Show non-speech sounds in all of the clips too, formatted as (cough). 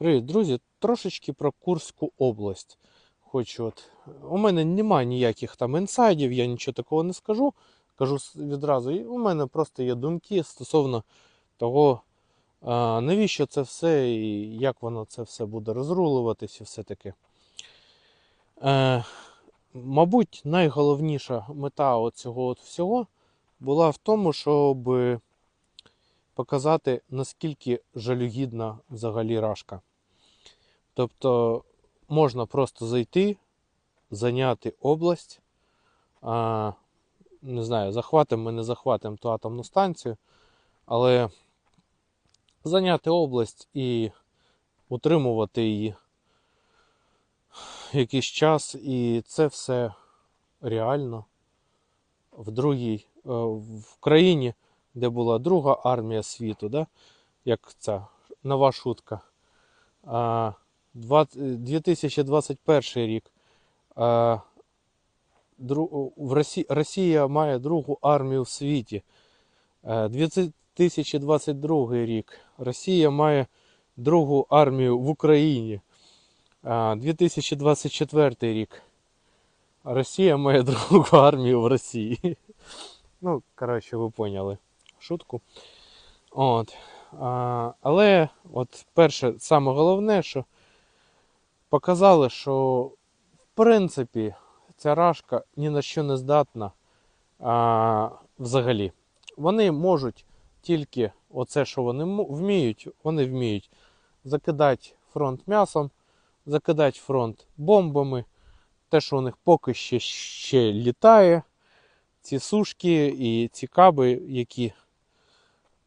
Привіт, друзі! Трошечки про Курську область. Хочу от. У мене немає ніяких там інсайдів, я нічого такого не скажу. Кажу відразу. І у мене просто є думки стосовно того, навіщо це все і як воно це все буде розрулюватись і все таке. Е, мабуть, найголовніша мета цього всього була в тому, щоб показати, наскільки жалюгідна взагалі рашка. Тобто можна просто зайти, зайняти область. А, не знаю, захватимо ми не захватимо ту атомну станцію, але зайняти область і утримувати її якийсь час, і це все реально в другій е, в країні, де була друга армія світу, да? як ця нова шутка. А, 20 2021 рік. А, дру- в Росі, Росія має другу армію в світі. Е, 2022 рік. Росія має другу армію в Україні. 2024 рік. Росія має (laughs) другу армію в Росії. Ну, коротше, ви поняли шутку. От. Але, от перше, саме головне, що показали, що в принципі ця рашка ні на що не здатна а, взагалі. Вони можуть тільки оце, що вони вміють, вони вміють закидати фронт м'ясом, закидати фронт бомбами. Те, що у них поки ще, ще літає, ці сушки і ці каби, які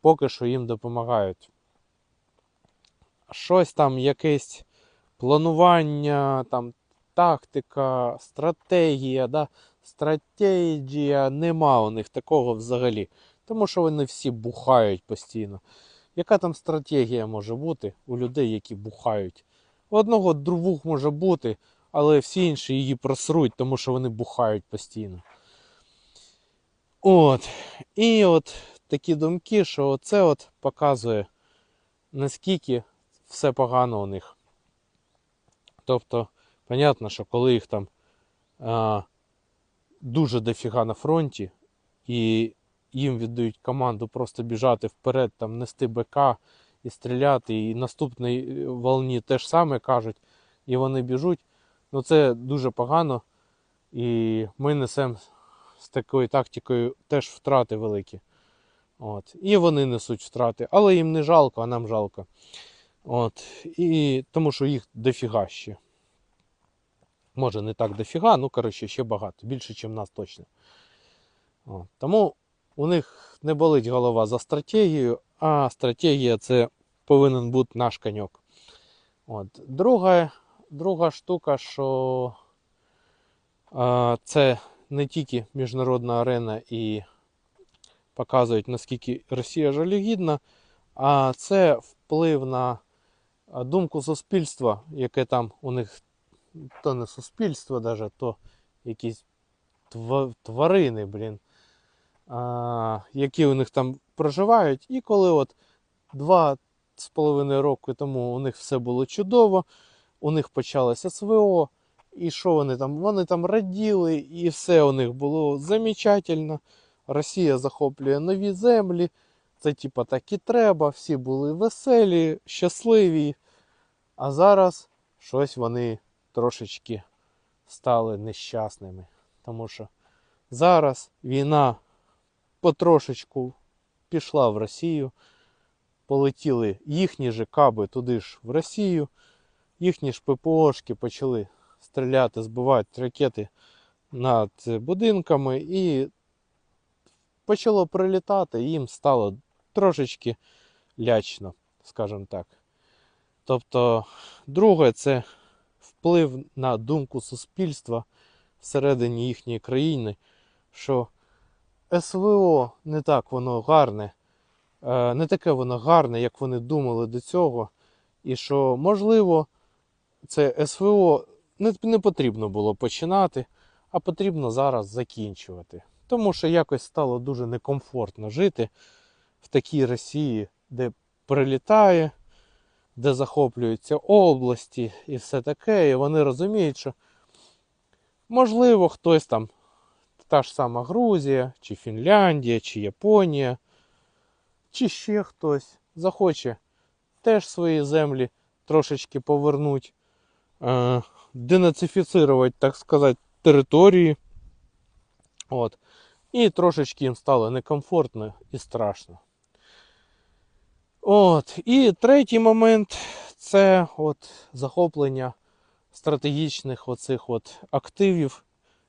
поки що їм допомагають. Щось там, якесь планування, там, тактика, стратегія, да? стратегія, нема у них такого взагалі. Тому що вони всі бухають постійно. Яка там стратегія може бути у людей, які бухають? У одного двох може бути, але всі інші її просруть, тому що вони бухають постійно. От. І от такі думки, що це показує, наскільки все погано у них. Тобто, понятно, що коли їх там а, дуже дофіга на фронті, і їм віддають команду просто біжати вперед, там нести БК і стріляти, і наступній волні те ж саме кажуть, і вони біжуть. Ну це дуже погано. І ми несемо з такою тактикою теж втрати великі. От. І вони несуть втрати, але їм не жалко, а нам жалко. От. І тому що їх дофіга ще. Може не так дофіга, ну коротше, ще багато. Більше, ніж нас точно. От. Тому у них не болить голова за стратегію, а стратегія це повинен бути наш коньок. От. Друга, друга штука, що а, це не тільки міжнародна арена і показують, наскільки Росія жалюгідна, а це вплив на думку суспільства, яке там у них то не суспільство, даже, то якісь тварини, блін, а, які у них там проживають. І коли от два з половиною роки тому у них все було чудово, у них почалося СВО, і що вони там? Вони там раділи, і все у них було замечательно. Росія захоплює нові землі. Це типа так і треба, всі були веселі, щасливі. А зараз щось вони трошечки стали нещасними. Тому що зараз війна потрошечку пішла в Росію, полетіли їхні же каби туди ж в Росію, їхні ж ППОшки почали стріляти, збивати ракети над будинками і почало прилітати, їм стало трошечки лячно, скажімо так. Тобто, друге, це вплив на думку суспільства всередині їхньої країни, що СВО не так воно гарне, е, не таке воно гарне, як вони думали до цього. І що, можливо, це СВО не, не потрібно було починати, а потрібно зараз закінчувати. Тому що якось стало дуже некомфортно жити в такій Росії, де прилітає, де захоплюються області і все таке. І вони розуміють, що можливо хтось там, та ж сама Грузія, чи Фінляндія, чи Японія, чи ще хтось захоче теж свої землі трошечки повернуть, е, денацифіцирувати, так сказати, території. От. І трошечки їм стало некомфортно і страшно. От. І третій момент це от захоплення стратегічних оцих от активів,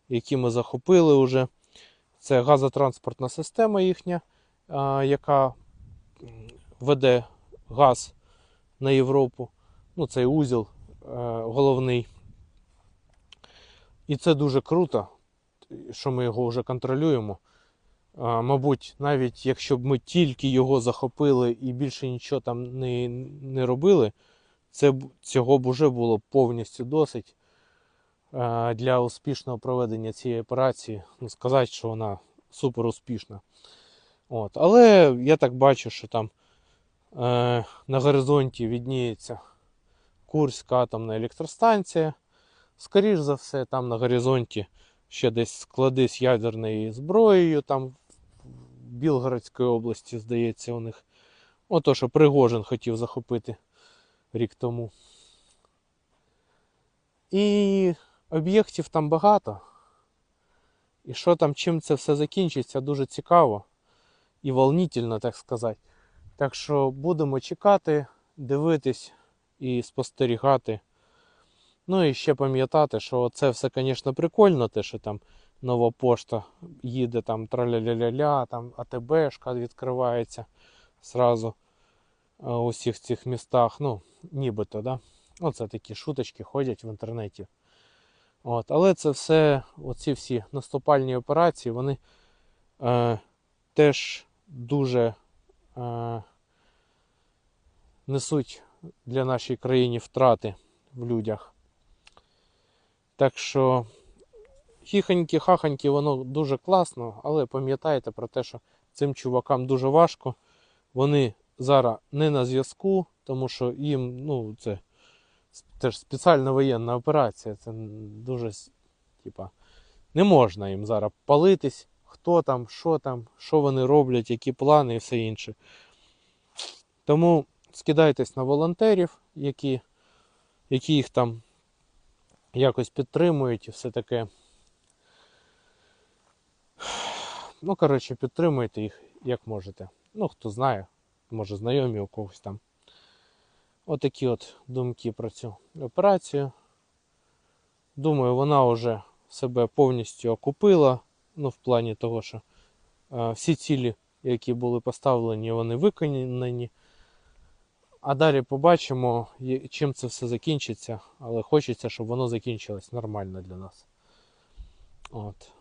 які ми захопили вже. Це газотранспортна система їхня, яка веде газ на Європу. Ну, цей узіл е, головний. І це дуже круто, що ми його вже контролюємо. Мабуть, навіть якщо б ми тільки його захопили і більше нічого там не, не робили, це, цього б уже було повністю досить для успішного проведення цієї операції. Ну, сказати, що вона супер успішна. От. Але я так бачу, що там е, на горизонті відніється Курська атомна електростанція. Скоріш за все, там на горизонті ще десь склади з ядерною зброєю, там в Білгородській області, здається, у них. Ото, що Пригожин хотів захопити рік тому. І об'єктів там багато. І що там, чим це все закінчиться, дуже цікаво і волнительно, так сказати. Так що будемо чекати, дивитись і спостерігати. Ну і ще пам'ятати, що це все, звісно, прикольно, те, що там нова пошта їде, там траля-ля-ля-ля, там АТБшка відкривається зразу е, у всіх цих містах. Ну, нібито, да? Оце такі шуточки ходять в інтернеті. От. Але це все, оці всі наступальні операції, вони е, теж дуже е, несуть для нашої країни втрати в людях. Так що хіхоньки, хахоньки, воно дуже класно, але пам'ятайте про те, що цим чувакам дуже важко. Вони зараз не на зв'язку, тому що їм, ну, це теж спеціальна воєнна операція. Це дуже, типа, не можна їм зараз палитись, хто там, що там, що вони роблять, які плани і все інше. Тому скидайтесь на волонтерів, які, які їх там якось підтримують і все таке. Ну, коротше, підтримуйте їх як можете. Ну, хто знає, може знайомі у когось там. Отакі от думки про цю операцію. Думаю, вона вже себе повністю окупила. Ну, в плані того, що е, всі цілі, які були поставлені, вони виконані. А далі побачимо, чим це все закінчиться, але хочеться, щоб воно закінчилось нормально для нас. От.